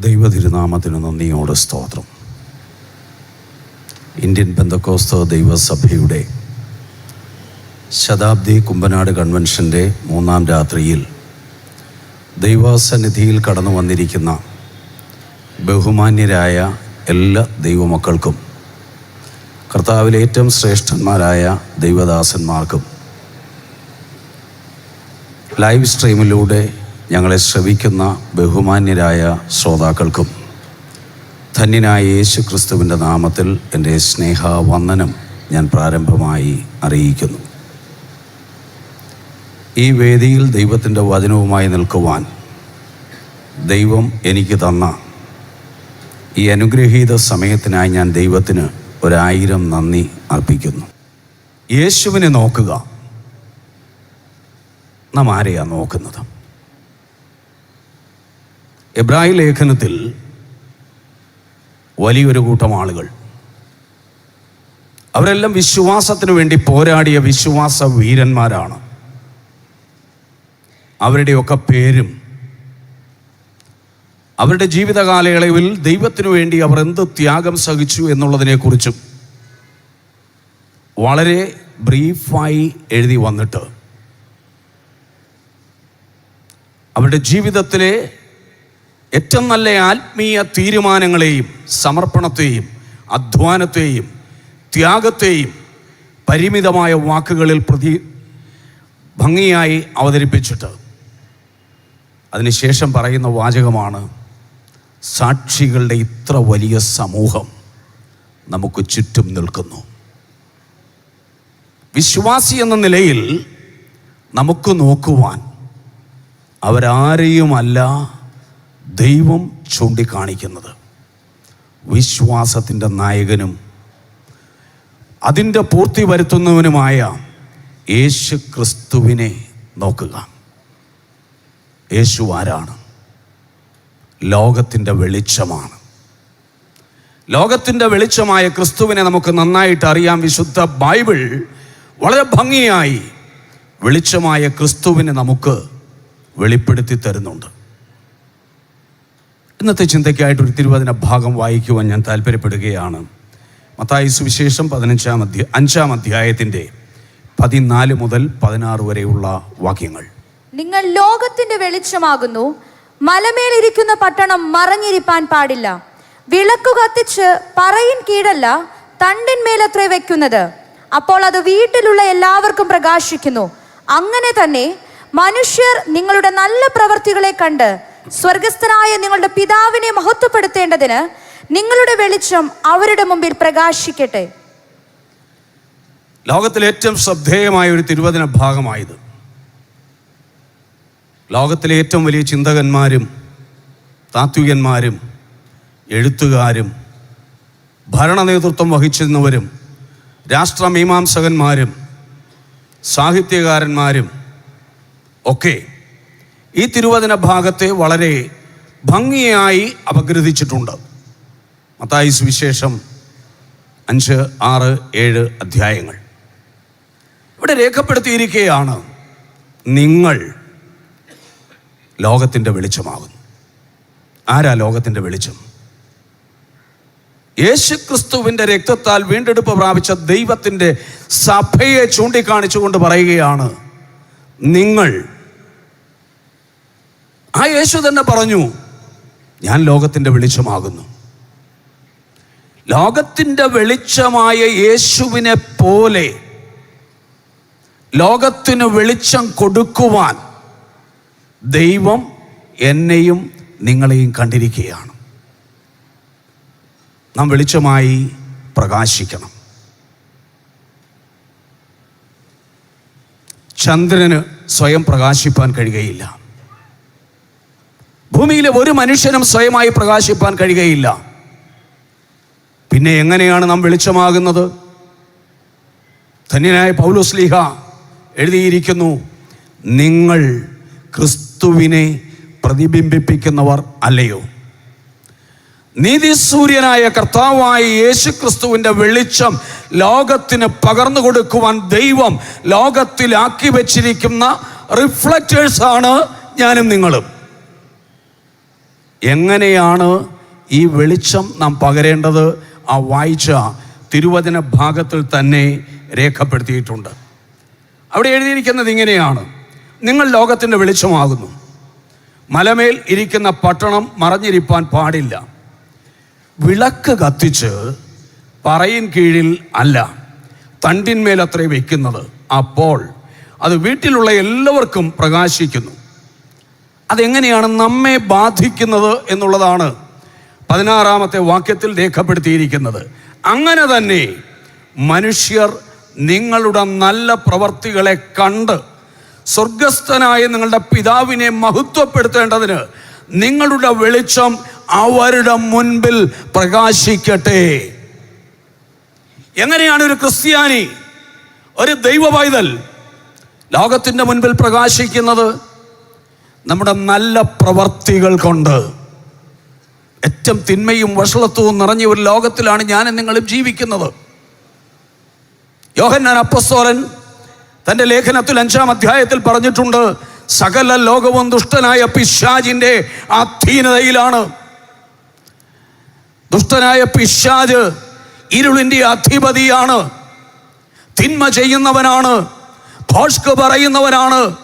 ദൈവതിരുനാമത്തിന് നന്ദിയോട് സ്തോത്രം. ഇന്ത്യൻ ബന്ധക്കോസ്ത ദൈവസഭയുടെ ശതാബ്ദി കുമ്പനാട് കൺവെൻഷന്റെ മൂന്നാം രാത്രിയിൽ ദൈവസന്നിധിയിൽ കടന്നു വന്നിരിക്കുന്ന ബഹുമാന്യരായ എല്ലാ ദൈവമക്കൾക്കും കർത്താവിലെ ഏറ്റവും ശ്രേഷ്ഠന്മാരായ ദൈവദാസന്മാർക്കും ലൈവ് സ്ട്രീമിലൂടെ ഞങ്ങളെ ശ്രവിക്കുന്ന ബഹുമാന്യരായ ശ്രോതാക്കൾക്കും ധന്യനായ യേശു ക്രിസ്തുവിന്റെ നാമത്തിൽ എന്റെ സ്നേഹവന്ദനം ഞാൻ പ്രാരംഭമായി അറിയിക്കുന്നു. ഈ വേദിയിൽ ദൈവത്തിന്റെ വചനവുമായി നിൽക്കുവാൻ ദൈവം എനിക്ക് തന്ന ഈ അനുഗ്രഹീത സമയത്തിനായി ഞാൻ ദൈവത്തിന് ഒരായിരം നന്ദി അർപ്പിക്കുന്നു. യേശുവിനെ നോക്കുക. നാം ആരെയാണ് നോക്കുന്നത്? എബ്രാഹിം ലേഖനത്തിൽ വലിയൊരു കൂട്ടം ആളുകൾ. അവരെല്ലാം വിശ്വാസത്തിന് വേണ്ടി പോരാടിയ വിശ്വാസ വീരന്മാരാണ്. അവരുടെയൊക്കെ പേരും അവരുടെ ജീവിത കാലയളവിൽ ദൈവത്തിനു വേണ്ടി അവർ എന്ത് ത്യാഗം സഹിച്ചു എന്നുള്ളതിനെക്കുറിച്ചും വളരെ ബ്രീഫായി എഴുതി വന്നിട്ട് അവരുടെ ജീവിതത്തിലെ ഏറ്റവും നല്ല ആത്മീയ തീരുമാനങ്ങളെയും സമർപ്പണത്തെയും അധ്വാനത്തെയും ത്യാഗത്തെയും പരിമിതമായ വാക്കുകളിൽ പ്രതി ഭംഗിയായി അവതരിപ്പിച്ചിട്ട് അതിനുശേഷം പറയുന്ന വാചകമാണ് സാക്ഷികളുടെ ഇത്ര വലിയ സമൂഹം നമുക്ക് ചുറ്റും നിൽക്കുന്നു. വിശ്വാസി എന്ന നിലയിൽ നമുക്ക് നോക്കുവാൻ അവരാരെയുമല്ല ദൈവം ചൂണ്ടിക്കാണിക്കുന്നത്. വിശ്വാസത്തിന്റെ നായകനും അതിന്റെ പൂർത്തി വരുത്തുന്നവനുമായ യേശു ക്രിസ്തുവിനെ നോക്കുക. യേശു ആരാണ്? ലോകത്തിന്റെ വെളിച്ചമാണ്. ലോകത്തിന്റെ വെളിച്ചമായ ക്രിസ്തുവിനെ നമുക്ക് നന്നായിട്ട് അറിയാം. വിശുദ്ധ ബൈബിൾ വളരെ ഭംഗിയായി വെളിച്ചമായ ക്രിസ്തുവിനെ നമുക്ക് വെളിപ്പെടുത്തി തരുന്നുണ്ട്. ഇന്നത്തെ ചിന്തയ്ക്കായിട്ട് ഒരു തിരുവചന ഭാഗം വായിക്കുവാൻ ഞാൻ താല്പര്യപ്പെടുകയാണ്. മത്തായി സുവിശേഷം പതിനഞ്ചാം അധ്യായ അഞ്ചാം അധ്യായത്തിന്റെ പതിനാല് മുതൽ പതിനാറ് വരെയുള്ള വാക്യങ്ങൾ. നിങ്ങൾ ലോകത്തിന്റെ വെളിച്ചമാകുന്നു. മലമേലിരിക്കുന്ന പട്ടണം മറഞ്ഞിരിപ്പാൻ പാടില്ല. വിളക്കു കത്തിച്ച് പറയിൻ കീഴല്ല തണ്ടിന്മേലത്രേ വെക്കുന്നത്. അപ്പോൾ അത് വീട്ടിലുള്ള എല്ലാവർക്കും പ്രകാശിക്കുന്നു. അങ്ങനെ തന്നെ മനുഷ്യർ നിങ്ങളുടെ നല്ല പ്രവൃത്തികളെ കണ്ട് സ്വർഗസ്ഥനായ നിങ്ങളുടെ പിതാവിനെ മഹത്വപ്പെടുത്തേണ്ടതിന് നിങ്ങളുടെ വെളിച്ചം അവരുടെ മുമ്പിൽ പ്രകാശിക്കട്ടെ. ലോകത്തിലെ ഏറ്റവും ശ്രദ്ധേയമായ ഒരു തിരുവചന ഭാഗമായത്. ലോകത്തിലെ ഏറ്റവും വലിയ ചിന്തകന്മാരും താത്വികന്മാരും എഴുത്തുകാരും ഭരണ നേതൃത്വം വഹിച്ചിരുന്നവരും രാഷ്ട്രമീമാംസകന്മാരും സാഹിത്യകാരന്മാരും ഒക്കെ ഈ തിരുവചന ഭാഗത്തെ വളരെ ഭംഗിയായി അപഗ്രഥിച്ചിട്ടുണ്ട്. മത്തായി സുവിശേഷം അഞ്ച് ആറ് ഏഴ് അധ്യായങ്ങൾ. ഇവിടെ രേഖപ്പെടുത്തിയിരിക്കുകയാണ് നിങ്ങൾ ലോകത്തിന്റെ വെളിച്ചമാകുന്നു. ആരാ ലോകത്തിന്റെ വെളിച്ചം? യേശുക്രിസ്തുവിന്റെ രക്തത്താൽ വീണ്ടെടുപ്പ് പ്രാപിച്ച ദൈവത്തിന്റെ സഭയെ ചൂണ്ടിക്കാണിച്ചുകൊണ്ട് പറയുകയാണ് നിങ്ങൾ ആ യേശു തന്നെ പറഞ്ഞു ഞാൻ ലോകത്തിന്റെ വെളിച്ചമാകുന്നു. ലോകത്തിന്റെ വെളിച്ചമായ യേശുവിനെ പോലെ ലോകത്തിന് വെളിച്ചം കൊടുക്കുവാൻ ദൈവം എന്നെയും നിങ്ങളെയും കണ്ടിരിക്കുകയാണ്. നാം വെളിച്ചമായി പ്രകാശിക്കണം. ചന്ദ്രന് സ്വയം പ്രകാശിപ്പാൻ കഴിയുകയില്ല. ഭൂമിയിലെ ഒരു മനുഷ്യനും സ്വയമായി പ്രകാശിപ്പാൻ കഴിയുകയില്ല. പിന്നെ എങ്ങനെയാണ് നാം വെളിച്ചമാകുന്നത്? ധന്യനായ പൗലോസ്ലിഹ എഴുതിയിരിക്കുന്നു നിങ്ങൾ ക്രിസ്തുവിനെ പ്രതിബിംബിപ്പിക്കുന്നവർ അല്ലയോ? നീതിസൂര്യനായ കർത്താവായ യേശു ക്രിസ്തുവിന്റെ വെളിച്ചം ലോകത്തിന് പകർന്നു കൊടുക്കുവാൻ ദൈവം ലോകത്തിലാക്കി വച്ചിരിക്കുന്ന റിഫ്ലക്റ്റേഴ്സാണ് ഞാനും നിങ്ങളും. എങ്ങനെയാണ് ഈ വെളിച്ചം നാം പകരേണ്ടത്? ആ വായിച്ച തിരുവചന ഭാഗത്തിൽ തന്നെ രേഖപ്പെടുത്തിയിട്ടുണ്ട്. അവിടെ എഴുതിയിരിക്കുന്നത് ഇങ്ങനെയാണ്. നിങ്ങൾ ലോകത്തിന്റെ വെളിച്ചമാകുന്നു. മലമേൽ ഇരിക്കുന്ന പട്ടണം മറഞ്ഞിരിപ്പാൻ പാടില്ല. വിളക്ക് കത്തിച്ച് പറയിൻ കീഴിൽ അല്ല തണ്ടിന്മേലത്രേ വയ്ക്കുന്നത് അപ്പോൾ അത് വീട്ടിലുള്ള എല്ലാവർക്കും പ്രകാശിക്കുന്നു. അതെങ്ങനെയാണ് നമ്മെ ബാധിക്കുന്നത് എന്നുള്ളതാണ് പതിനാറാമത്തെ വാക്യത്തിൽ രേഖപ്പെടുത്തിയിരിക്കുന്നത്. അങ്ങനെ തന്നെ മനുഷ്യർ നിങ്ങളുടെ നല്ല പ്രവർത്തികളെ കണ്ട് സ്വർഗസ്ഥനായ നിങ്ങളുടെ പിതാവിനെ മഹത്വപ്പെടുത്തേണ്ടതിന് നിങ്ങളുടെ വെളിച്ചം അവരുടെ മുൻപിൽ പ്രകാശിക്കട്ടെ. എങ്ങനെയാണ് ഒരു ക്രിസ്ത്യാനി ഒരു ദൈവ പൈതൽ ലോകത്തിന്റെ മുൻപിൽ പ്രകാശിക്കുന്നത്? നമ്മുടെ നല്ല പ്രവർത്തികൾ കൊണ്ട്. ഏറ്റവും തിന്മയും വഷളത്വവും നിറഞ്ഞ ഒരു ലോകത്തിലാണ് ഞാനും നിങ്ങളും ജീവിക്കുന്നത്. യോഹന്നാൻ അപ്പസ്തോലൻ തന്റെ ലേഖനത്തിൽ അഞ്ചാം അധ്യായത്തിൽ പറഞ്ഞിട്ടുണ്ട് സകല ലോകവും ദുഷ്ടനായ പിശാജിന്റെ അധീനതയിലാണ്. ദുഷ്ടനായ പിശാജ് ഇരുളിന്റെ അധിപതിയാണ്. തിന്മ ചെയ്യുന്നവനാണ് ഭോഷ്ക് പറയുന്നവനാണ്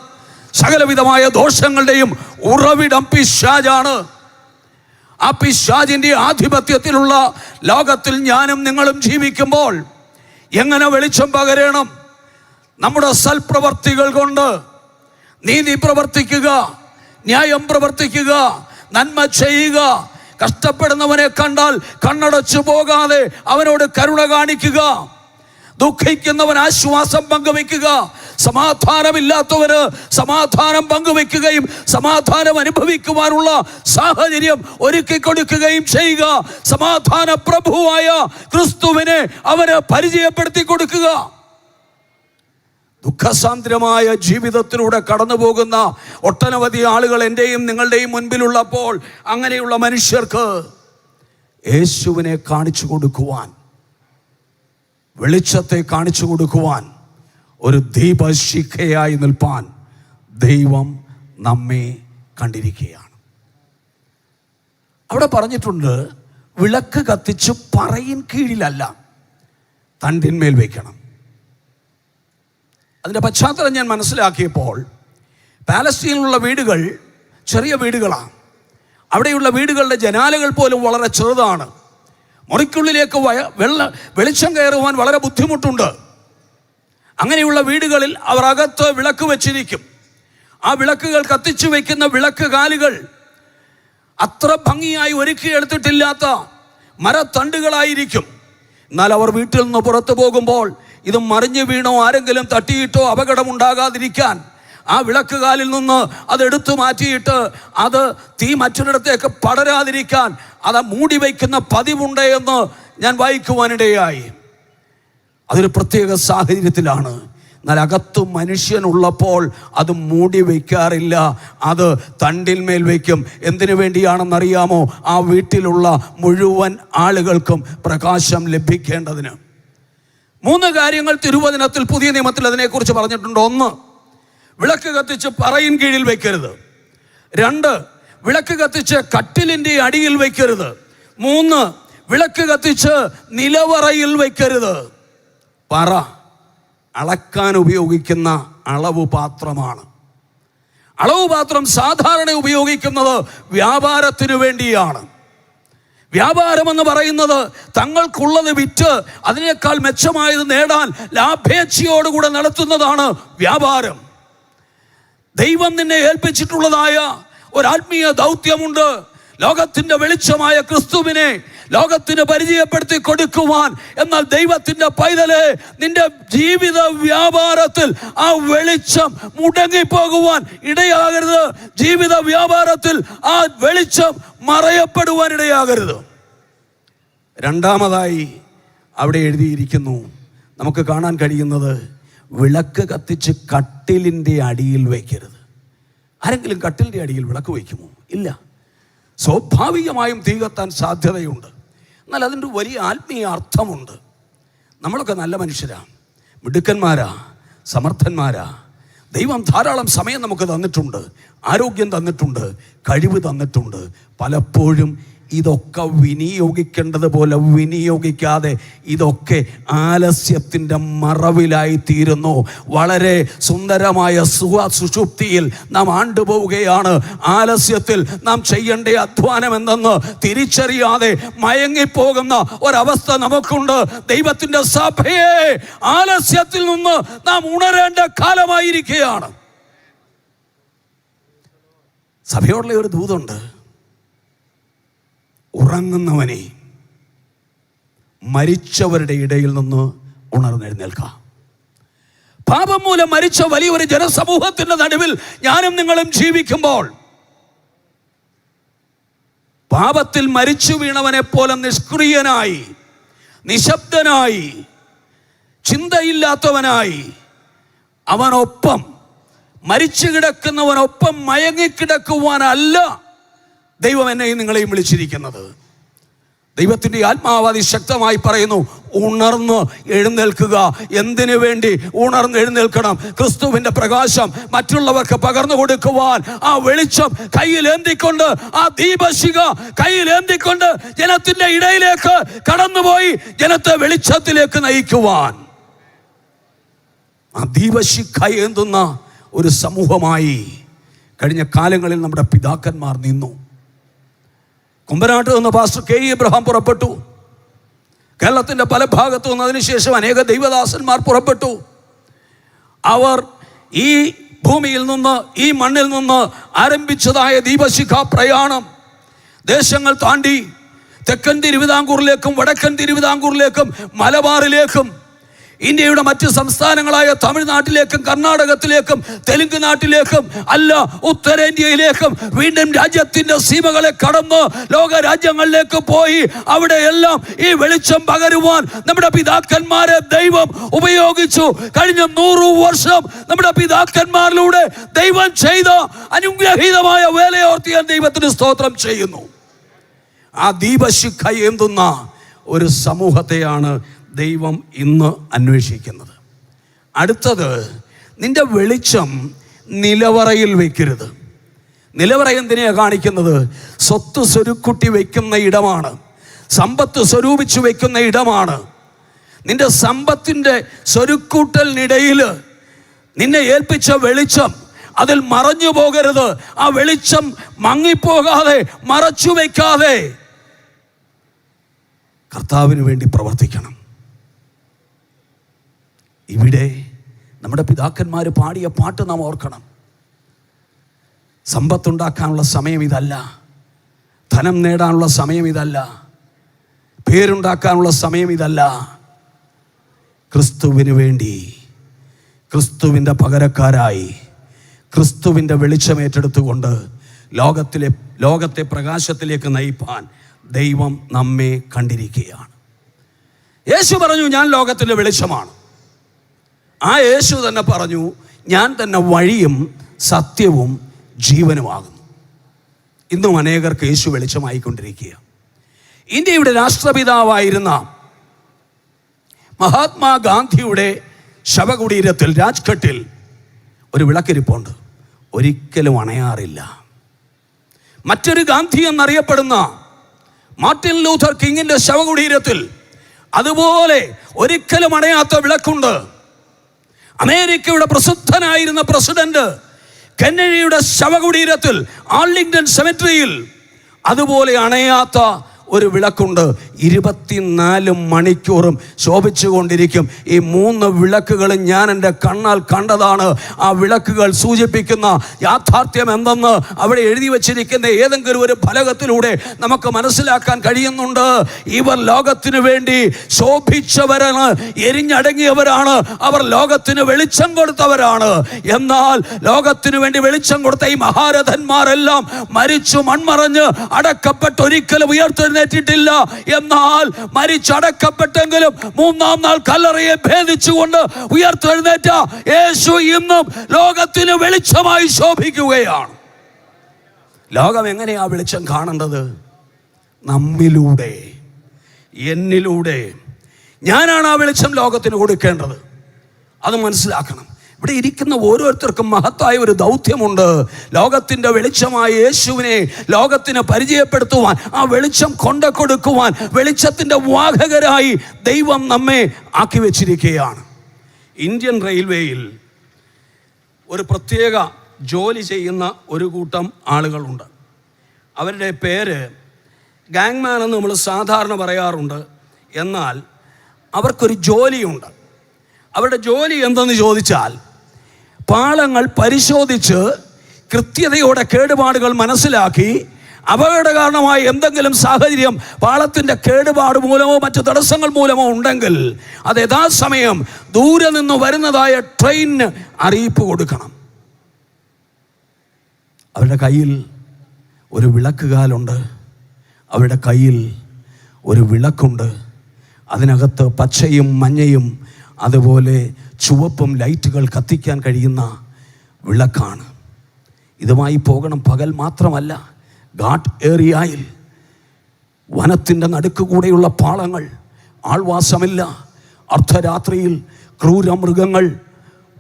സകലവിധമായ ദോഷങ്ങളുടെയും ഉറവിടം പിശാജാണ്. ആ പിശാജിന്റെ ആധിപത്യത്തിലുള്ള ലോകത്തിൽ ഞാനും നിങ്ങളും ജീവിക്കുമ്പോൾ എങ്ങനെ വെളിച്ചം പകരണം? നമ്മുടെ സൽപ്രവർത്തികൾ കൊണ്ട് നീതി പ്രവർത്തിക്കുക ന്യായം പ്രവർത്തിക്കുക നന്മ ചെയ്യുക. കഷ്ടപ്പെടുന്നവനെ കണ്ടാൽ കണ്ണടച്ചു പോകാതെ അവനോട് കരുണ കാണിക്കുക. ദുഃഖിക്കുന്നവൻ ആശ്വാസം പങ്കുവെക്കുക സമാധാനമില്ലാത്തവന് സമാധാനം പങ്കുവെക്കുകയും സമാധാനം അനുഭവിക്കുവാനുള്ള സാഹചര്യം ഒരുക്കി കൊടുക്കുകയും ചെയ്യുക. സമാധാന പ്രഭുവായ ക്രിസ്തുവിനെ അവന് പരിചയപ്പെടുത്തി കൊടുക്കുക. ദുഃഖസാന്ദ്രമായ ജീവിതത്തിലൂടെ കടന്നു പോകുന്ന ഒട്ടനവധി ആളുകൾ എന്റെയും നിങ്ങളുടെയും മുൻപിലുള്ളപ്പോൾ അങ്ങനെയുള്ള മനുഷ്യർക്ക് യേശുവിനെ കാണിച്ചു കൊടുക്കുവാൻ വെളിച്ചത്തെ കാണിച്ചു കൊടുക്കുവാൻ ഒരു ദീപശിഖയായി നിൽപ്പാൻ ദൈവം നമ്മെ കണ്ടിരിക്കുകയാണ്. അവിടെ പറഞ്ഞിട്ടുണ്ട് വിളക്ക് കത്തിച്ച് പറയിൻ കീഴിലല്ല തണ്ടിന്മേൽ വയ്ക്കണം. അതിന്റെ പശ്ചാത്തലം ഞാൻ മനസ്സിലാക്കിയപ്പോൾ പാലസ്തീനിലുള്ള വീടുകൾ ചെറിയ വീടുകളാണ്. അവിടെയുള്ള വീടുകളുടെ ജനാലകൾ പോലും വളരെ ചെറുതാണ്. മുറിക്കുള്ളിലേക്ക് വയ വെള്ള വെളിച്ചം കയറുവാൻ വളരെ ബുദ്ധിമുട്ടുണ്ട്. അങ്ങനെയുള്ള വീടുകളിൽ അവർ അകത്ത് വിളക്ക് വെച്ചിരിക്കും. ആ വിളക്കുകൾ കത്തിച്ചു വെക്കുന്ന വിളക്ക് കാലുകൾ അത്ര ഭംഗിയായി ഒരുക്കിയെടുത്തിട്ടില്ലാത്ത മരത്തണ്ടുകളായിരിക്കും. എന്നാൽ അവർ വീട്ടിൽ നിന്ന് പുറത്തു പോകുമ്പോൾ ഇത് മറിഞ്ഞു വീണോ ആരെങ്കിലും തട്ടിയിട്ടോ അപകടമുണ്ടാകാതിരിക്കാൻ ആ വിളക്ക് കാലിൽ നിന്ന് അത് എടുത്തു മാറ്റിയിട്ട് അത് തീ മറ്റൊരിടത്തേക്ക് പടരാതിരിക്കാൻ അത് മൂടി വയ്ക്കുന്ന പതിവുണ്ട് എന്ന് ഞാൻ വായിക്കുവാനിടയായി. അതൊരു പ്രത്യേക സാഹചര്യത്തിലാണ്. എന്നാൽ അകത്ത് മനുഷ്യനുള്ളപ്പോൾ അത് മൂടി വയ്ക്കാറില്ല. അത് തണ്ടിന്മേൽ വയ്ക്കും. എന്തിനു വേണ്ടിയാണെന്നറിയാമോ? ആ വീട്ടിലുള്ള മുഴുവൻ ആളുകൾക്കും പ്രകാശം ലഭിക്കേണ്ടതിന്. മൂന്ന് കാര്യങ്ങൾ തിരുവചനത്തിൽ പുതിയ നിയമത്തിൽ അതിനെക്കുറിച്ച് പറഞ്ഞിട്ടുണ്ട്. ഒന്ന് വിളക്ക് കത്തിച്ച് പറയിൻ കീഴിൽ വയ്ക്കരുത്. രണ്ട് വിളക്ക് കത്തിച്ച് കട്ടിലിന്റെ അടിയിൽ വയ്ക്കരുത്. മൂന്ന് വിളക്ക് കത്തിച്ച് നിലവറയിൽ വയ്ക്കരുത്. പറ. അളക്കാൻ ഉപയോഗിക്കുന്ന അളവ് പാത്രമാണ്. അളവ് പാത്രം സാധാരണ ഉപയോഗിക്കുന്നത് വ്യാപാരത്തിനു വേണ്ടിയാണ്. വ്യാപാരമെന്ന് പറയുന്നത് തങ്ങൾക്കുള്ളത് വിറ്റ് അതിനേക്കാൾ മെച്ചമായത് നേടാൻ ലാഭേച്ഛയോടുകൂടെ നടത്തുന്നതാണ് വ്യാപാരം. ദൈവം നിന്നെ ഏൽപ്പിച്ചിട്ടുള്ളതായ ഒരാത്മീയ ദൗത്യമുണ്ട്. ലോകത്തിന്റെ വെളിച്ചമായ ക്രിസ്തുവിനെ ലോകത്തിന് പരിചയപ്പെടുത്തി കൊടുക്കുവാൻ. എന്നാൽ ദൈവത്തിന്റെ പൈതലെ നിന്റെ ജീവിത വ്യാപാരത്തിൽ ആ വെളിച്ചം മുടങ്ങിപ്പോകുവാൻ ഇടയാകരുത്. ജീവിത വ്യാപാരത്തിൽ ആ വെളിച്ചം മറയപ്പെടുവാൻ ഇടയാകരുത് രണ്ടാമതായി അവിടെ എഴുതിയിരിക്കുന്നു നമുക്ക് കാണാൻ കഴിയുന്നത് വിളക്ക് കത്തിച്ച് കട്ടിലിന്റെ അടിയിൽ വയ്ക്കരുത്. ആരെങ്കിലും കട്ടിലിന്റെ അടിയിൽ വിളക്ക് വയ്ക്കുമോ? ഇല്ല. സ്വാഭാവികമായും തീ കത്താൻ സാധ്യതയുണ്ട്. എന്നാൽ അതിന്റെ വലിയ ആത്മീയ അർത്ഥമുണ്ട്. നമ്മളൊക്കെ നല്ല മനുഷ്യരാ. മിടുക്കന്മാരാ. സമർത്ഥന്മാരാ. ദൈവം ധാരാളം സമയം നമുക്ക് തന്നിട്ടുണ്ട്. ആരോഗ്യം തന്നിട്ടുണ്ട്. കഴിവ് തന്നിട്ടുണ്ട്. പലപ്പോഴും ഇതൊക്കെ വിനിയോഗിക്കേണ്ടത് പോലെ വിനിയോഗിക്കാതെ ഇതൊക്കെ ആലസ്യത്തിന്റെ മറവിലായി തീരുന്നു. വളരെ സുന്ദരമായ സുഖ സുഷുപ്തിയിൽ നാം ആണ്ടുപോവുകയാണ്. ആലസ്യത്തിൽ നാം ചെയ്യേണ്ട അധ്വാനം എന്തെന്ന് തിരിച്ചറിയാതെ മയങ്ങിപ്പോകുന്ന ഒരവസ്ഥ നമുക്കുണ്ട്. ദൈവത്തിന്റെ സഭയെ ആലസ്യത്തിൽ നിന്ന് നാം ഉണരേണ്ട കാലമായിരിക്കുകയാണ്. സഭയോടുള്ള ഒരു ദൂതുണ്ട്. ഉറങ്ങുന്നവനെ മരിച്ചവരുടെ ഇടയിൽ നിന്ന് ഉണർന്നെഴുന്നേൽക്കാം. പാപം മൂലം മരിച്ച വലിയൊരു ജനസമൂഹത്തിന്റെ നടുവിൽ ഞാനും നിങ്ങളും ജീവിക്കുമ്പോൾ പാപത്തിൽ മരിച്ചു വീണവനെ പോലെ നിഷ്ക്രിയനായി നിശബ്ദനായി ചിന്തയില്ലാത്തവനായി അവനൊപ്പം മരിച്ചു കിടക്കുന്നവനൊപ്പം മയങ്ങിക്കിടക്കുവാനല്ല ദൈവം എന്നെയും നിങ്ങളെയും വിളിച്ചിരിക്കുന്നത്. ദൈവത്തിന്റെ ആത്മാവാദി ശക്തമായി പറയുന്നു ഉണർന്ന് എഴുന്നേൽക്കുക. എന്തിനു വേണ്ടി ഉണർന്ന് എഴുന്നേൽക്കണം? ക്രിസ്തുവിന്റെ പ്രകാശം മറ്റുള്ളവർക്ക് പകർന്നു കൊടുക്കുവാൻ ആ വെളിച്ചം കയ്യിലേന്തിക്കൊണ്ട് ആ ദീപശിക കയ്യിലേന്തിക്കൊണ്ട് ജനത്തിന്റെ ഇടയിലേക്ക് കടന്നുപോയി ജനത്തെ വെളിച്ചത്തിലേക്ക് നയിക്കുവാൻ. ആ ദീപശിഖ ഏന്തുന്ന ഒരു സമൂഹമായി കഴിഞ്ഞ കാലങ്ങളിൽ നമ്മുടെ പിതാക്കന്മാർ നിന്നു. കുമ്പനാട്ട് നിന്ന് പാസ്റ്റർ കെ ഇബ്രഹാം പുറപ്പെട്ടു. കേരളത്തിന്റെ പല ഭാഗത്തു നിന്ന് അതിനുശേഷം അനേക ദൈവദാസന്മാർ പുറപ്പെട്ടു. അവർ ഈ ഭൂമിയിൽ നിന്ന് ഈ മണ്ണിൽ നിന്ന് ആരംഭിച്ചതായ ദീപശിഖ പ്രയാണം ദേശങ്ങൾ താണ്ടി തെക്കൻ തിരുവിതാംകൂറിലേക്കും വടക്കൻ തിരുവിതാംകൂറിലേക്കും മലബാറിലേക്കും ഇന്ത്യയുടെ മറ്റ് സംസ്ഥാനങ്ങളായ തമിഴ്നാട്ടിലേക്കും കർണാടകത്തിലേക്കും തെലുങ്ക് നാട്ടിലേക്കും അല്ല ഉത്തരേന്ത്യയിലേക്കും വീണ്ടും രാജ്യത്തിന്റെ സീമകളെ കടന്ന് ലോക രാജ്യങ്ങളിലേക്ക് പോയി. അവിടെയെല്ലാം ഈ വെളിച്ചം പകരുവാൻ നമ്മുടെ പിതാക്കന്മാരെ ദൈവം ഉപയോഗിച്ചു. കഴിഞ്ഞ നൂറു വർഷം നമ്മുടെ പിതാക്കന്മാരിലൂടെ ദൈവം ചെയ്ത അനുഗ്രഹീതമായ വേലയോർത്തി ഞാൻ ദൈവത്തിന് സ്തോത്രം ചെയ്യുന്നു. ആ ദീപശിഖ ഏന്തുന്ന ഒരു സമൂഹത്തെയാണ് ദൈവം ഇന്ന് അന്വേഷിക്കുന്നത്. അടുത്തത് നിന്റെ വെളിച്ചം നിലവറയിൽ വെക്കരുത്. നിലവറ എന്തിനെയാണ് കാണിക്കുന്നത്? സ്വത്ത് സ്വരുക്കുട്ടി വയ്ക്കുന്ന ഇടമാണ്. സമ്പത്ത് സ്വരൂപിച്ചു വയ്ക്കുന്ന ഇടമാണ്. നിന്റെ സമ്പത്തിന്റെ സ്വരുക്കൂട്ടലിനിടയിൽ നിന്നെ ഏൽപ്പിച്ച വെളിച്ചം അതിൽ മറഞ്ഞു പോകരുത്. ആ വെളിച്ചം മങ്ങിപ്പോകാതെ മറച്ചു വയ്ക്കാതെ കർത്താവിന് വേണ്ടി പ്രവർത്തിക്കണം. ഇവിടെ നമ്മുടെ പിതാക്കന്മാർ പാടിയ പാട്ട് നാം ഓർക്കണം. സമ്പത്തുണ്ടാക്കാനുള്ള സമയം ഇതല്ല. ധനം നേടാനുള്ള സമയം ഇതല്ല. പേരുണ്ടാക്കാനുള്ള സമയം ഇതല്ല. ക്രിസ്തുവിന് വേണ്ടി ക്രിസ്തുവിന്റെ പകരക്കാരായി ക്രിസ്തുവിന്റെ വെളിച്ചമേറ്റെടുത്തുകൊണ്ട് ലോകത്തിലെ ലോകത്തെ പ്രകാശത്തിലേക്ക് നയിപ്പാൻ ദൈവം നമ്മെ കണ്ടിരിക്കുകയാണ്. യേശു പറഞ്ഞു ഞാൻ ലോകത്തിന്റെ വെളിച്ചമാണ്. ആ യേശു തന്നെ പറഞ്ഞു ഞാൻ തന്നെ വഴിയും സത്യവും ജീവനുമാകുന്നു. ഇന്നും അനേകർക്ക് യേശു വെളിച്ചമായിക്കൊണ്ടിരിക്കുക. ഇന്ത്യയുടെ രാഷ്ട്രപിതാവായിരുന്ന മഹാത്മാഗാന്ധിയുടെ ശവകുടീരത്തിൽ രാജ്ഘട്ടിൽ ഒരു വിളക്കിരിപ്പുണ്ട്. ഒരിക്കലും അണയാറില്ല. മറ്റൊരു ഗാന്ധി എന്നറിയപ്പെടുന്ന മാർട്ടിൻ ലൂഥർ കിങ്ങിന്റെ ശവകുടീരത്തിൽ അതുപോലെ ഒരിക്കലും അണയാത്ത വിളക്കുണ്ട്. അമേരിക്കയുടെ പ്രസിദ്ധനായിരുന്ന പ്രസിഡന്റ് കെന്നഡിയുടെ ശവകുടീരത്തിൽ ആർലിംഗ്ടൺ സെമിട്രിയിൽ അതുപോലെ അണയാത്ത ഒരു വിളക്കുണ്ട്. ഇരുപത്തിനാല് മണിക്കൂറും ശോഭിച്ചുകൊണ്ടിരിക്കും. ഈ മൂന്ന് വിളക്കുകളും ഞാൻ എന്റെ കണ്ണാൽ കണ്ടതാണ്. ആ വിളക്കുകൾ സൂചിപ്പിക്കുന്ന യാഥാർത്ഥ്യം എന്തെന്ന് അവിടെ എഴുതി വച്ചിരിക്കുന്ന ഏതെങ്കിലും ഒരു ഫലകത്തിലൂടെ നമുക്ക് മനസ്സിലാക്കാൻ കഴിയുന്നുണ്ട്. ഇവർ ലോകത്തിനു വേണ്ടി ശോഭിച്ചവരാണ് എരിഞ്ഞടങ്ങിയവരാണ്. അവർ ലോകത്തിന് വെളിച്ചം കൊടുത്തവരാണ്. എന്നാൽ ലോകത്തിനു വേണ്ടി വെളിച്ചം കൊടുത്ത ഈ മഹാരഥന്മാരെല്ലാം മരിച്ചു മൺമറഞ്ഞ് അടക്കപ്പെട്ട് ഒരിക്കലും ഉയർത്തെഴുന്നേറ്റിട്ടില്ല എന്നാൽ മരിച്ചടക്കപ്പെട്ടെങ്കിലും മൂന്നാം നാൾ കല്ലറയെ ഭേദിച്ചുകൊണ്ട് ഉയർത്തെഴുന്നേറ്റ യേശു ഇന്നും ലോകത്തിന് വെളിച്ചമായി ശോഭിക്കുകയാണ്. ലോകം എങ്ങനെയാ വെളിച്ചം കാണേണ്ടത്? നമ്മിലൂടെ എന്നിലൂടെ. ഞാനാണ് ആ വെളിച്ചം ലോകത്തിന് കൊടുക്കേണ്ടത്. അത് മനസ്സിലാക്കണം. ഇവിടെ ഇരിക്കുന്ന ഓരോരുത്തർക്കും മഹത്തായ ഒരു ദൗത്യമുണ്ട്. ലോകത്തിന്റെ വെളിച്ചമായ യേശുവിനെ ലോകത്തിന് പരിചയപ്പെടുത്തുവാൻ ആ വെളിച്ചം കൊണ്ട കൊടുക്കുവാൻ വെളിച്ചത്തിന്റെ വാഹകരായി ദൈവം നമ്മെ ആക്കി വെച്ചിരിക്കുകയാണ്. ഇന്ത്യൻ റെയിൽവേയിൽ ഒരു പ്രത്യേക ജോലി ചെയ്യുന്ന ഒരു കൂട്ടം ആളുകളുണ്ട്. അവരുടെ പേര് ഗാങ്മാൻ എന്ന് നമ്മൾ സാധാരണ പറയാറുണ്ട്. എന്നാൽ അവർക്കൊരു ജോലിയുണ്ട്. അവരുടെ ജോലി എന്തെന്ന് ചോദിച്ചാൽ പാളങ്ങൾ പരിശോധിച്ച് കൃത്യതയോടെ കേടുപാടുകൾ മനസ്സിലാക്കി അപകടകാരണമായ എന്തെങ്കിലും സാഹചര്യം പാളത്തിന്റെ കേടുപാട് മൂലമോ മറ്റു തടസ്സങ്ങൾ മൂലമോ ഉണ്ടെങ്കിൽ അത് യഥാസമയം ദൂരെ നിന്ന് വരുന്നതായ ട്രെയിനിന് അറിയിപ്പ് കൊടുക്കണം. അവരുടെ കയ്യിൽ ഒരു വിളക്കുകാലുണ്ട് അവരുടെ കയ്യിൽ ഒരു വിളക്കുണ്ട്. അതിനകത്ത് പച്ചയും മഞ്ഞയും അതുപോലെ ചുവപ്പും ലൈറ്റുകൾ കത്തിക്കാൻ കഴിയുന്ന വിളക്കാണ്. ഇതുമായി പോകണം പകൽ മാത്രമല്ല ഗാട്ട് ഏറിയായിൽ വനത്തിന്റെ നടുക്ക് കൂടെയുള്ള പാളങ്ങൾ ആൾവാസമില്ല. അർദ്ധരാത്രിയിൽ ക്രൂരമൃഗങ്ങൾ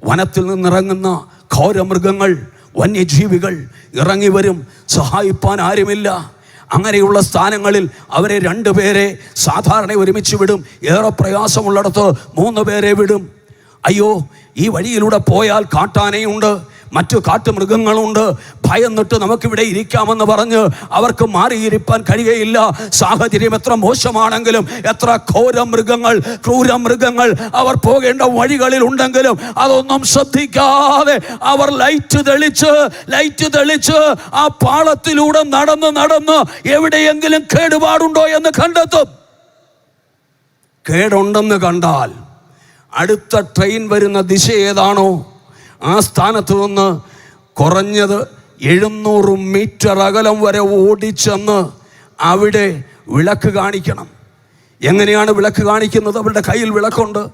വനത്തിൽ നിന്നിറങ്ങുന്ന ഘോരമൃഗങ്ങൾ വന്യജീവികൾ ഇറങ്ങി വരും. സഹായിപ്പാൻ ആരുമില്ല. അങ്ങനെയുള്ള സ്ഥാനങ്ങളിൽ അവരെ രണ്ടുപേരെ സാധാരണ ഒരുമിച്ച് വിടും. ഏറെ പ്രയാസമുള്ളിടത്ത് മൂന്ന് പേരെ വിടും. അയ്യോ ഈ വഴിയിലൂടെ പോയാൽ കാട്ടാനയുണ്ട് മറ്റു കാട്ടുമൃഗങ്ങളുണ്ട്. ഭയന്നിട്ട് നമുക്കിവിടെ ഇരിക്കാമെന്ന് പറഞ്ഞ് അവർക്ക് മാറിയിരിപ്പാൻ കഴിയയില്ല. സാഹചര്യം എത്ര മോശമാണെങ്കിലും എത്ര ഘോര മൃഗങ്ങൾ ക്രൂര മൃഗങ്ങൾ അവർ പോകേണ്ട വഴികളിൽ ഉണ്ടെങ്കിലും അതൊന്നും ശ്രദ്ധിക്കാതെ അവർ ലൈറ്റ് തെളിച്ച് ലൈറ്റ് തെളിച്ച് ആ പാളത്തിലൂടെ നടന്ന് നടന്ന് എവിടെയെങ്കിലും കേടുപാടുണ്ടോ എന്ന് കണ്ടെത്തും. കേടുണ്ടെന്ന് കണ്ടാൽ അടുത്ത ട്രെയിൻ വരുന്ന ദിശ ഏതാണോ ആ സ്ഥാനത്ത് നിന്ന് കുറഞ്ഞത് എഴുന്നൂറ് മീറ്റർ അകലം വരെ ഓടിച്ചെന്ന് അവിടെ വിളക്ക് കാണിക്കണം. എങ്ങനെയാണ് വിളക്ക് കാണിക്കുന്നത്? അവരുടെ കയ്യിൽ വിളക്കുണ്ട്.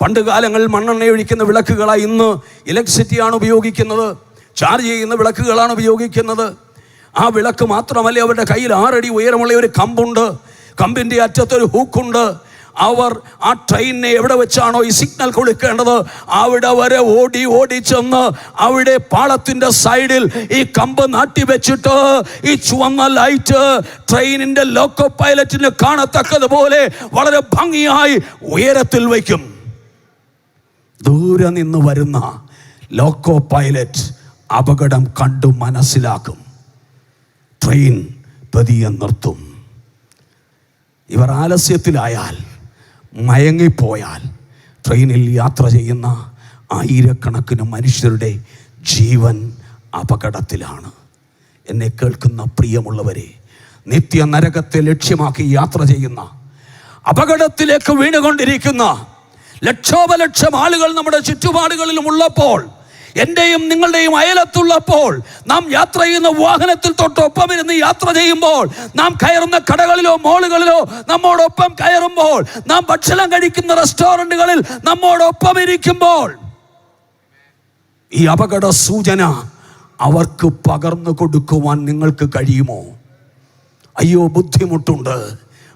പണ്ട് കാലങ്ങളിൽ മണ്ണെണ്ണ ഒഴിക്കുന്ന വിളക്കുകളായി ഇന്ന് ഇലക്ട്രിസിറ്റിയാണ് ഉപയോഗിക്കുന്നത്. ചാർജ് ചെയ്യുന്ന വിളക്കുകളാണ് ഉപയോഗിക്കുന്നത്. ആ വിളക്ക് മാത്രമല്ല അവരുടെ കയ്യിൽ ആറടി ഉയരമുള്ള ഒരു കമ്പുണ്ട്. കമ്പിന്റെ അറ്റത്തൊരു ഹൂക്കുണ്ട് അവർ ആ ട്രെയിനിനെ എവിടെ വെച്ചാണോ ഈ സിഗ്നൽ കൊടുക്കേണ്ടത്? അവിടെ വരെ ഓടി ഓടി ചെന്ന് അവിടെ പാളത്തിന്റെ സൈഡിൽ ഈ കമ്പ് നാട്ടി വെച്ചിട്ട് ഈ ചുവന്ന ലൈറ്റ് ട്രെയിനിന്റെ ലോക്കോ പൈലറ്റിന് കാണത്തക്കതുപോലെ വളരെ ഭംഗിയായി ഉയരത്തിൽ വയ്ക്കും. ദൂരെ നിന്ന് വരുന്ന ലോക്കോ പൈലറ്റ് അപകടം കണ്ടു മനസ്സിലാക്കും. ട്രെയിൻ പതിയെ നിർത്തും. ഇവർ ആലസ്യത്തിലായാൽ മയങ്ങിപ്പോയാൽ ട്രെയിനിൽ യാത്ര ചെയ്യുന്ന ആയിരക്കണക്കിന് മനുഷ്യരുടെ ജീവൻ അപകടത്തിലാണ്. എന്നെ കേൾക്കുന്ന പ്രിയമുള്ളവരെ നിത്യ നരകത്തെ ലക്ഷ്യമാക്കി യാത്ര ചെയ്യുന്ന അപകടത്തിലേക്ക് വീണുകൊണ്ടിരിക്കുന്ന ലക്ഷോപലക്ഷം ആളുകൾ നമ്മുടെ ചുറ്റുപാടുകളിലും ഉള്ളപ്പോൾ എന്റെയും നിങ്ങളുടെയും അയലത്തുള്ളപ്പോൾ നാം യാത്ര ചെയ്യുന്ന വാഹനത്തിൽ തൊട്ടൊപ്പം ഇരുന്ന് യാത്ര ചെയ്യുമ്പോൾ നാം കയറുന്ന കടകളിലോ മോളുകളിലോ നമ്മോടൊപ്പം കയറുമ്പോൾ നാം ഭക്ഷണം കഴിക്കുന്ന റെസ്റ്റോറന്റുകളിൽ നമ്മോടൊപ്പം ഇരിക്കുമ്പോൾ ഈ അപകട സൂചന അവർക്ക് പകർന്നു കൊടുക്കുവാൻ നിങ്ങൾക്ക് കഴിയുമോ? അയ്യോ ബുദ്ധിമുട്ടുണ്ട്.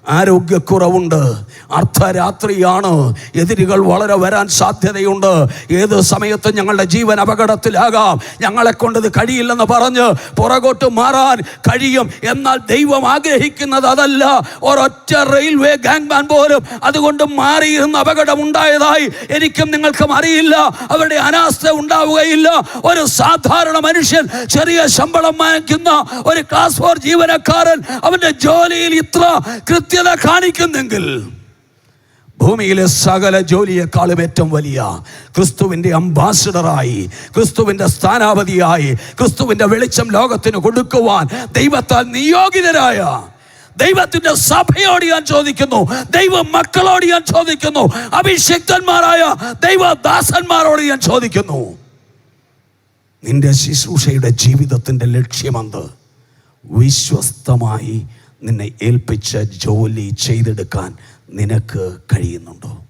ആരോഗ്യക്കുറവുണ്ട്. അർദ്ധരാത്രിയാണ്. എതിരികൾ വളരെ വരാൻ സാധ്യതയുണ്ട്. ഏത് സമയത്തും ഞങ്ങളുടെ ജീവൻ അപകടത്തിലാകാം. ഞങ്ങളെ കൊണ്ടത് കഴിയില്ലെന്ന് പറഞ്ഞ് പുറകോട്ട് മാറാൻ കഴിയും. എന്നാൽ ദൈവം ആഗ്രഹിക്കുന്നത് അതല്ല. ഒരൊറ്റ റെയിൽവേ ഗാങ്മാൻ പോലും അതുകൊണ്ട് മാറിയിരുന്ന അപകടം ഉണ്ടായതായി എനിക്കും നിങ്ങൾക്കും അറിയില്ല. അവരുടെ അനാസ്ഥ ഉണ്ടാവുകയില്ല. ഒരു സാധാരണ മനുഷ്യൻ ചെറിയ ശമ്പളം വാങ്ങിക്കുന്ന ഒരു ക്ലാസ് ഫോർ ജീവനക്കാരൻ അവന്റെ ജോലിയിൽ ഇത്ര കൃത്യത കാണിക്കുന്നെങ്കിൽ ഭൂമിയിലെ സകല ജോലിയെക്കാളും ഏറ്റവും വലിയ ക്രിസ്തുവിന്റെ അംബാസിഡറായി ക്രിസ്തുവിന്റെ സ്ഥാനാപതിയായി ക്രിസ്തുവിന്റെ വെളിച്ചം ലോകത്തിന് കൊടുക്കുവാൻ ദൈവത്താൽ നിയോഗിതരായ ദൈവത്തിന്റെ സഭയോട് ഞാൻ ചോദിക്കുന്നു ദൈവ മക്കളോട് ഞാൻ ചോദിക്കുന്നു അഭിഷിക്തന്മാരായ ദൈവദാസന്മാരോട് ഞാൻ ചോദിക്കുന്നു. നിന്റെ ശുശ്രൂഷയുടെ ജീവിതത്തിന്റെ ലക്ഷ്യമെന്ത്? വിശ്വസ്തമായി നിന്നെ ഏൽപ്പിച്ച ജോലി ചെയ്തെടുക്കാൻ നിനക്ക് കഴിയുന്നുണ്ടോ?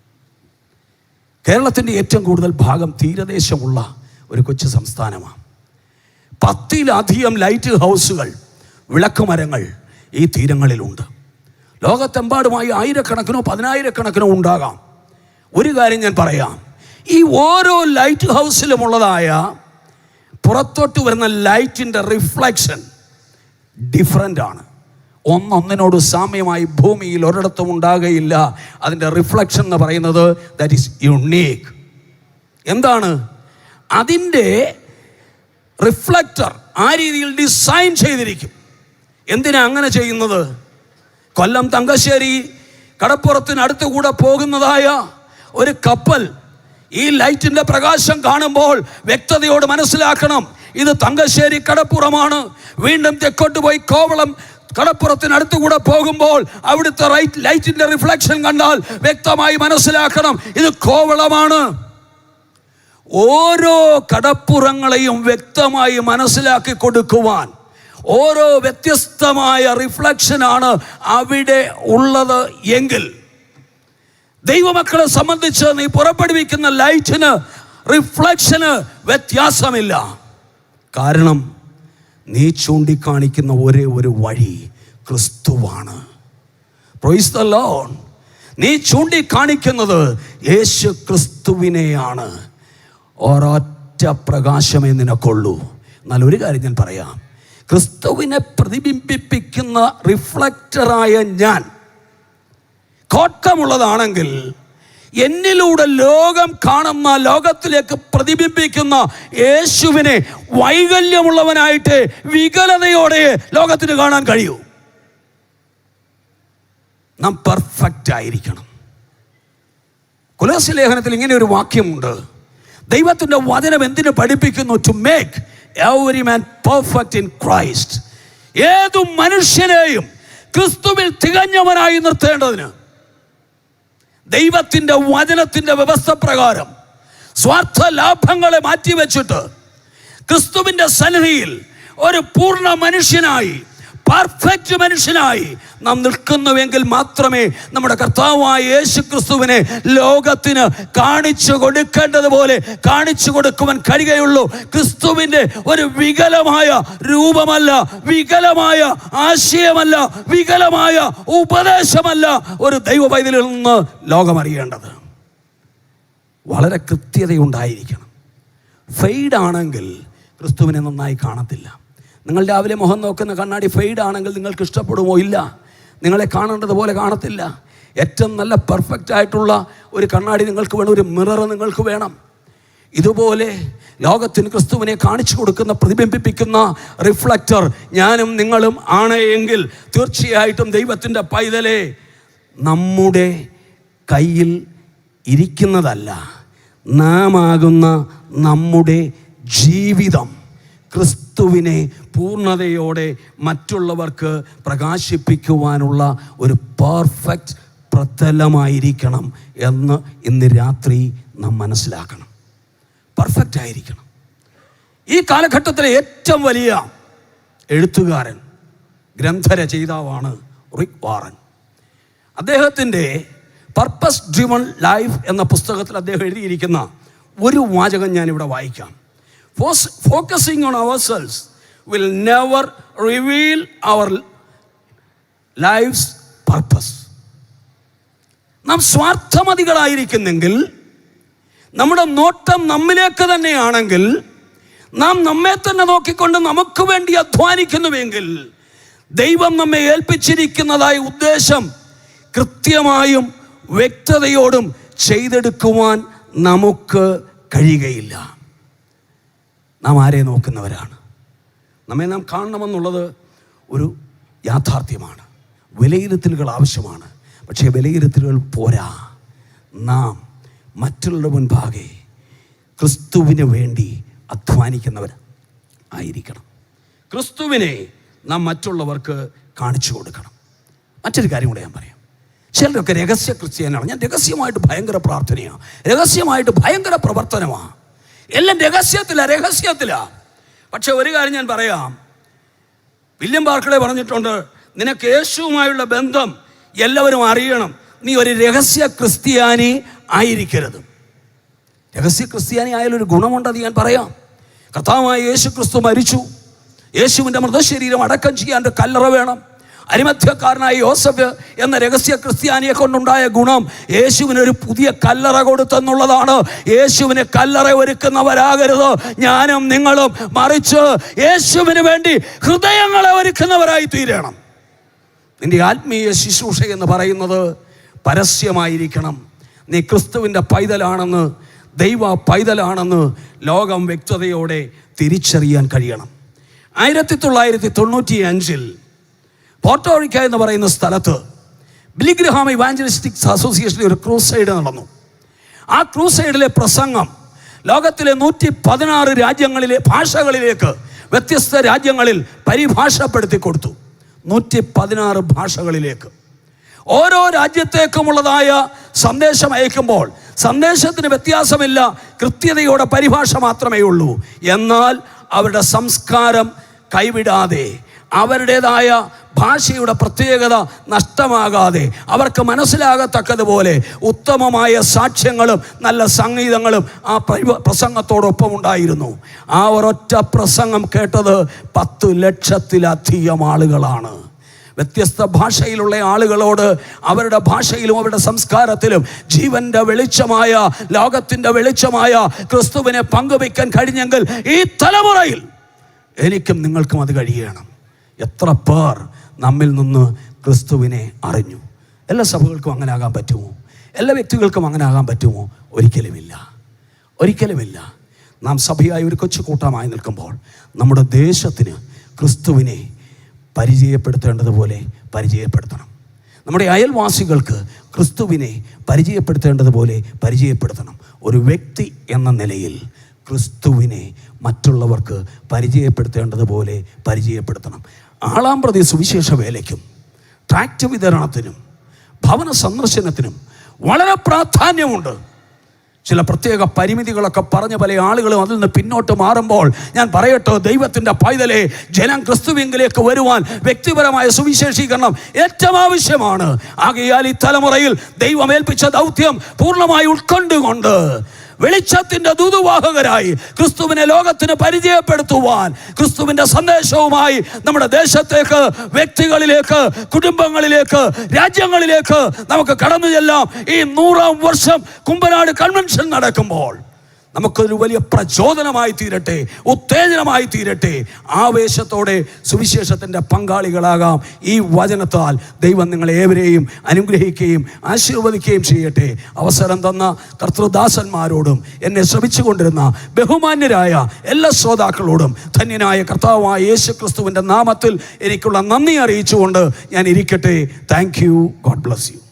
കേരളത്തിന്റെ ഏറ്റവും കൂടുതൽ ഭാഗം തീരദേശമുള്ള ഒരു കൊച്ചു സംസ്ഥാനമാണ്. പത്തിലധികം ലൈറ്റ് ഹൗസുകൾ വിളക്കുമരങ്ങൾ ഈ തീരങ്ങളിലുണ്ട്. ലോകത്തെമ്പാടുമായി ആയിരക്കണക്കിനോ പതിനായിരക്കണക്കിനോ ഉണ്ടാകാം. ഒരു കാര്യം ഞാൻ പറയാം. ഈ ഓരോ ലൈറ്റ് ഹൗസിലുമുള്ളതായ പുറത്തോട്ട് വരുന്ന ലൈറ്റിന്റെ റിഫ്ലക്ഷൻ ഡിഫറന്റ് ആണ്. ഒന്നൊന്നിനോട് സാമ്യമായി ഭൂമിയിൽ ഒരിടത്തും ഉണ്ടാകുകയില്ല അതിന്റെ റിഫ്ലക്ഷൻ എന്ന് പറയുന്നത് ദാറ്റ് ഈസ് യുണീക്ക് എന്താണ്? അതിന്റെ റിഫ്ലക്ടർ ആ രീതിയിൽ ഡിസൈൻ ചെയ്തിരിക്കും. എന്തിനാ അങ്ങനെ ചെയ്യുന്നത്? കൊല്ലം തങ്കശ്ശേരി കടപ്പുറത്തിനടുത്ത് കൂടെ പോകുന്നതായ ഒരു കപ്പൽ ഈ ലൈറ്റിന്റെ പ്രകാശം കാണുമ്പോൾ വ്യക്തതയോട് മനസ്സിലാക്കണം. ഇത് തങ്കശ്ശേരി കടപ്പുറമാണ്. വീണ്ടും തെക്കോട്ട് പോയി കോവളം കടപ്പുറത്തിനടുത്ത് കൂടെ പോകുമ്പോൾ അവിടുത്തെ റൈറ്റ് ലൈറ്റിന്റെ റിഫ്ലക്ഷൻ കണ്ടാൽ വ്യക്തമായി മനസ്സിലാക്കണം. ഇത് കോവളമാണ്. ഓരോ കടപ്പുറങ്ങളെയും വ്യക്തമായി മനസ്സിലാക്കി കൊടുക്കുവാൻ ഓരോ വ്യത്യസ്തമായ റിഫ്ലക്ഷനാണ് അവിടെ ഉള്ളത് എങ്കിൽ. ദൈവമക്കളെ സംബന്ധിച്ച് നീ പുറപ്പെടുവിക്കുന്ന ലൈറ്റിന് റിഫ്ലക്ഷന് വ്യത്യാസമില്ല. കാരണം നീ ചൂണ്ടിക്കാണിക്കുന്ന ഒരേ ഒരു വഴി ക്രിസ്തുവാണ്. ലോൺ നീ ചൂണ്ടിക്കാണിക്കുന്നത് യേശു ക്രിസ്തുവിനെയാണ്. ഒരൊറ്റ പ്രകാശമേ നിനക്കുള്ളൂ. എന്നാൽ ഒരു കാര്യം ഞാൻ പറയാം. ക്രിസ്തുവിനെ പ്രതിബിംബിപ്പിക്കുന്ന റിഫ്ലക്ടറായ ഞാൻ കോട്ടമുള്ളതാണെങ്കിൽ എന്നിലൂടെ ലോകം കാണുന്ന ലോകത്തിലേക്ക് പ്രതിബിംബിക്കുന്ന യേശുവിനെ വൈകല്യമുള്ളവനായിട്ട് വികലതയോടെ ലോകത്തിന് കാണാൻ കഴിയൂ. നാം പെർഫെക്റ്റ് ആയിരിക്കണം. കുലാസി ലേഖനത്തിൽ ഇങ്ങനെ ഒരു വാക്യമുണ്ട്. ദൈവത്തിന്റെ വചനം എന്തിനു പഠിപ്പിക്കുന്നു? To make every man perfect in Christ ഏതു മനുഷ്യനെയും ക്രിസ്തുവിൽ തികഞ്ഞവനായി നിർത്തേണ്ടതിന് ദൈവത്തിന്റെ വചനത്തിന്റെ വ്യവസ്ഥ പ്രകാരം സ്വാർത്ഥ ലാഭങ്ങളെ മാറ്റിവെച്ചിട്ട് ക്രിസ്തുവിന്റെ സന്നിധിയിൽ ഒരു പൂർണ മനുഷ്യനായി പെർഫെക്റ്റ് മനുഷ്യനായി നാം നിൽക്കുന്നുവെങ്കിൽ മാത്രമേ നമ്മുടെ കർത്താവായ യേശു ക്രിസ്തുവിനെ ലോകത്തിന് കാണിച്ചു കൊടുക്കേണ്ടതുപോലെ കാണിച്ചു കൊടുക്കുവാൻ കഴിയുകയുള്ളൂ. ക്രിസ്തുവിന്റെ ഒരു വികലമായ രൂപമല്ല വികലമായ ആശയമല്ല വികലമായ ഉപദേശമല്ല ഒരു ദൈവ പൈതലിൽ നിന്ന് ലോകമറിയേണ്ടത്. വളരെ കൃത്യതയുണ്ടായിരിക്കണം. ഫെയ്ഡ് ആണെങ്കിൽ ക്രിസ്തുവിനെ നന്നായി കാണത്തില്ല. നിങ്ങൾ രാവിലെ മുഖം നോക്കുന്ന കണ്ണാടി ഫെയ്ഡ് ആണെങ്കിൽ നിങ്ങൾക്ക് ഇഷ്ടപ്പെടുമോ? ഇല്ല. നിങ്ങളെ കാണേണ്ടതുപോലെ കാണത്തില്ല. ഏറ്റവും നല്ല പെർഫെക്റ്റ് ആയിട്ടുള്ള ഒരു കണ്ണാടി നിങ്ങൾക്ക് വേണം ഒരു മിറർ നിങ്ങൾക്ക് വേണം. ഇതുപോലെ ലോകത്തിന് ക്രിസ്തുവിനെ കാണിച്ചു കൊടുക്കുന്ന പ്രതിബിംബിപ്പിക്കുന്ന റിഫ്ലക്റ്റർ ഞാനും നിങ്ങളും ആണ് എങ്കിൽ തീർച്ചയായിട്ടും ദൈവത്തിന്റെ പൈതലെ നമ്മുടെ കയ്യിൽ ഇരിക്കുന്നതല്ല. നാമാകുന്ന നമ്മുടെ ജീവിതം ക്രിസ്തുവിനെ പൂർണതയോടെ മറ്റുള്ളവർക്ക് പ്രകാശിപ്പിക്കുവാനുള്ള ഒരു പെർഫെക്റ്റ് പ്രതലമായിരിക്കണം എന്ന് ഇന്ന് രാത്രി നാം മനസ്സിലാക്കണം. പെർഫെക്റ്റ് ആയിരിക്കണം. ഈ കാലഘട്ടത്തിലെ ഏറ്റവും വലിയ എഴുത്തുകാരൻ ഗ്രന്ഥരചയിതാവാണ് റിക് വാറൻ. അദ്ദേഹത്തിന്റെ പർപ്പസ് ഡ്രിവൺ ലൈഫ് എന്ന പുസ്തകത്തിൽ അദ്ദേഹം എഴുതിയിരിക്കുന്ന ഒരു വാചകം ഞാനിവിടെ വായിക്കാം. ഫോസ് focusing on ourselves will never reveal our life's purpose നാം സ്വാർത്ഥമതികളായിരിക്കുന്നെങ്കിൽ നമ്മുടെ നോട്ടം നമ്മിലേക്ക് തന്നെയാണെങ്കിൽ നാം നമ്മെ തന്നെ നോക്കിക്കൊണ്ട് നമുക്ക് വേണ്ടി അധ്വാനിക്കുന്നുവെങ്കിൽ ദൈവം നമ്മെ ഏൽപ്പിച്ചിരിക്കുന്നതായ ഉദ്ദേശം കൃത്യമായും വ്യക്തതയോടും ചെയ്തെടുക്കുവാൻ നമുക്ക് കഴിയുകയില്ല. നാം ആരെ നോക്കുന്നവരാണ്? നമ്മെ നാം കാണണമെന്നുള്ളത് ഒരു യാഥാർത്ഥ്യമാണ്. വിലയിരുത്തലുകൾ ആവശ്യമാണ്. പക്ഷേ വിലയിരുത്തലുകൾ പോരാ. നാം മറ്റുള്ളവരുടെ മുൻപാകെ ക്രിസ്തുവിന് വേണ്ടി അധ്വാനിക്കുന്നവർ ആയിരിക്കണം. ക്രിസ്തുവിനെ നാം മറ്റുള്ളവർക്ക് കാണിച്ചു കൊടുക്കണം. മറ്റൊരു കാര്യം കൂടെ ഞാൻ പറയാം. ചിലരൊക്കെ രഹസ്യ ക്രിസ്ത്യാനാണ് ഞാൻ രഹസ്യമായിട്ട് ഭയങ്കര പ്രാർത്ഥനയാണ്. രഹസ്യമായിട്ട് ഭയങ്കര പ്രവർത്തനമാണ്. എല്ലാം രഹസ്യത്തില രഹസ്യത്തില. പക്ഷെ ഒരു കാര്യം ഞാൻ പറയാം. വില്യം പാർക്കളെ പറഞ്ഞിട്ടുണ്ട് നിനക്ക് യേശുവുമായുള്ള ബന്ധം എല്ലാവരും അറിയണം. നീ ഒരു രഹസ്യ ക്രിസ്ത്യാനി ആയിരിക്കരുത്. രഹസ്യ ക്രിസ്ത്യാനി ആയാലൊരു ഗുണമുണ്ടെന്ന് ഞാൻ പറയാം. കർത്താവായ യേശു ക്രിസ്തു മരിച്ചു. യേശുവിന്റെ മൃതശരീരം അടക്കം ചെയ്യാൻ കല്ലറ വേണം. അരിമധ്യക്കാരനായ യോസഫ് എന്ന രഹസ്യ ക്രിസ്ത്യാനിയെ കൊണ്ടുണ്ടായ ഗുണം യേശുവിന് ഒരു പുതിയ കല്ലറ കൊടുത്തെന്നുള്ളതാണ്. യേശുവിന് കല്ലറ ഒരുക്കുന്നവരാകരുത്. ഞാനും നിങ്ങളും മറിച്ച് യേശുവിന് വേണ്ടി ഹൃദയങ്ങളെ ഒരുക്കുന്നവരായി തീരണം. നിന്റെ ആത്മീയ ശുശ്രൂഷ എന്ന് പറയുന്നത് പരസ്യമായിരിക്കണം. നീ ക്രിസ്തുവിന്റെ പൈതലാണെന്ന് ദൈവ പൈതലാണെന്ന് ലോകം വ്യക്തതയോടെ തിരിച്ചറിയാൻ കഴിയണം. ആയിരത്തി തൊള്ളായിരത്തി തൊണ്ണൂറ്റി അഞ്ചിൽ പോർട്ടോറിക്ക എന്ന് പറയുന്ന സ്ഥലത്ത് ബിലിഗ്രഹാം ഇവാഞ്ചലിസ്റ്റിക്സ് അസോസിയേഷനിൽ ഒരു ക്രൂസൈഡ് നടന്നു. ആ ക്രൂസൈഡിലെ പ്രസംഗം ലോകത്തിലെ നൂറ്റി പതിനാറ് രാജ്യങ്ങളിലെ ഭാഷകളിലേക്ക് വ്യത്യസ്ത രാജ്യങ്ങളിൽ പരിഭാഷപ്പെടുത്തി കൊടുത്തു. നൂറ്റി പതിനാറ് ഭാഷകളിലേക്ക്. ഓരോ രാജ്യത്തേക്കുമുള്ളതായ സന്ദേശം അയക്കുമ്പോൾ സന്ദേശത്തിന് വ്യത്യാസമില്ല കൃത്യതയോടെ പരിഭാഷ മാത്രമേ ഉള്ളൂ എന്നാൽ അവരുടെ സംസ്കാരം കൈവിടാതെ അവരുടേതായ ഭാഷയുടെ പ്രത്യേകത നഷ്ടമാകാതെ അവർക്ക് മനസ്സിലാകത്തക്കതുപോലെ ഉത്തമമായ സാക്ഷ്യങ്ങളും നല്ല സംഗീതങ്ങളും ആ പ്രസംഗത്തോടൊപ്പം ഉണ്ടായിരുന്നു ആ ഒരൊറ്റ പ്രസംഗം കേട്ടത് പത്തു ലക്ഷത്തിലധികം ആളുകളാണ്. വ്യത്യസ്ത ഭാഷയിലുള്ള ആളുകളോട് അവരുടെ ഭാഷയിലും അവരുടെ സംസ്കാരത്തിലും ജീവന്റെ വെളിച്ചമായ ലോകത്തിന്റെ വെളിച്ചമായ ക്രിസ്തുവിനെ പങ്കുവയ്ക്കാൻ കഴിഞ്ഞെങ്കിൽ ഈ തലമുറയിൽ എനിക്കും നിങ്ങൾക്കും അത് കഴിയണം. എത്ര പേർ നമ്മിൽ നിന്ന് ക്രിസ്തുവിനെ അറിഞ്ഞു? എല്ലാ സഭകൾക്കും അങ്ങനെ ആകാൻ പറ്റുമോ? എല്ലാ വ്യക്തികൾക്കും അങ്ങനെ ആകാൻ പറ്റുമോ? ഒരിക്കലുമില്ല. ഒരിക്കലുമില്ല. നാം സഭയായി ഒരു കൊച്ചു കൂട്ടമായി നിൽക്കുമ്പോൾ നമ്മുടെ ദേശത്തിന് ക്രിസ്തുവിനെ പരിചയപ്പെടുത്തേണ്ടതുപോലെ പരിചയപ്പെടുത്തണം. നമ്മുടെ അയൽവാസികൾക്ക് ക്രിസ്തുവിനെ പരിചയപ്പെടുത്തേണ്ടതുപോലെ പരിചയപ്പെടുത്തണം. ഒരു വ്യക്തി എന്ന നിലയിൽ ക്രിസ്തുവിനെ മറ്റുള്ളവർക്ക് പരിചയപ്പെടുത്തേണ്ടതുപോലെ പരിചയപ്പെടുത്തണം. ആളാം പ്രതി സുവിശേഷ വേലയ്ക്കും ട്രാക്ട് വിതരണത്തിനും ഭവന സന്ദർശനത്തിനും വളരെ പ്രാധാന്യമുണ്ട്. ചില പ്രത്യേക പരിമിതികളൊക്കെ പറഞ്ഞ പല ആളുകളും അതിൽ നിന്ന് പിന്നോട്ട് മാറുമ്പോൾ ഞാൻ പറയട്ടോ ദൈവത്തിന്റെ പൈതലെ ജനം ക്രിസ്തുവിങ്കിലേക്ക് വരുവാൻ വ്യക്തിപരമായ സുവിശേഷീകരണം ഏറ്റവും ആവശ്യമാണ്. ആകയാൽ ഈ തലമുറയിൽ ദൈവമേൽപ്പിച്ച ദൗത്യം പൂർണമായി ഉൾക്കൊണ്ടുകൊണ്ട് വെളിച്ചത്തിന്റെ ദൂതുവാഹകരായി ക്രിസ്തുവിനെ ലോകത്തിന് പരിചയപ്പെടുത്തുവാൻ ക്രിസ്തുവിന്റെ സന്ദേശവുമായി നമ്മുടെ ദേശത്തേക്ക് വ്യക്തികളിലേക്ക് കുടുംബങ്ങളിലേക്ക് രാജ്യങ്ങളിലേക്ക് നമുക്ക് കടന്നു ചെല്ലാം. ഈ നൂറാം വർഷം കുമ്പനാട് കൺവെൻഷൻ നടക്കുമ്പോൾ നമുക്കൊരു വലിയ പ്രചോദനമായി തീരട്ടെ ഉത്തേജനമായി തീരട്ടെ. ആവേശത്തോടെ സുവിശേഷത്തിന്റെ പങ്കാളികളാകാം ഈ വചനത്താൽ. ദൈവം നിങ്ങളെ ഏവരെയും അനുഗ്രഹിക്കുകയും ആശീർവദിക്കുകയും ചെയ്യട്ടെ. അവസരം തന്ന കർത്തൃദാസന്മാരോടും എന്നെ ശ്രമിച്ചുകൊണ്ടിരുന്ന ബഹുമാന്യരായ എല്ലാ ശ്രോതാക്കളോടും ധന്യനായ കർത്താവായ യേശു ക്രിസ്തുവിന്റെ നാമത്തിൽ എനിക്കുള്ള നന്ദി അറിയിച്ചുകൊണ്ട് ഞാൻ ഇരിക്കട്ടെ. Thank you God bless you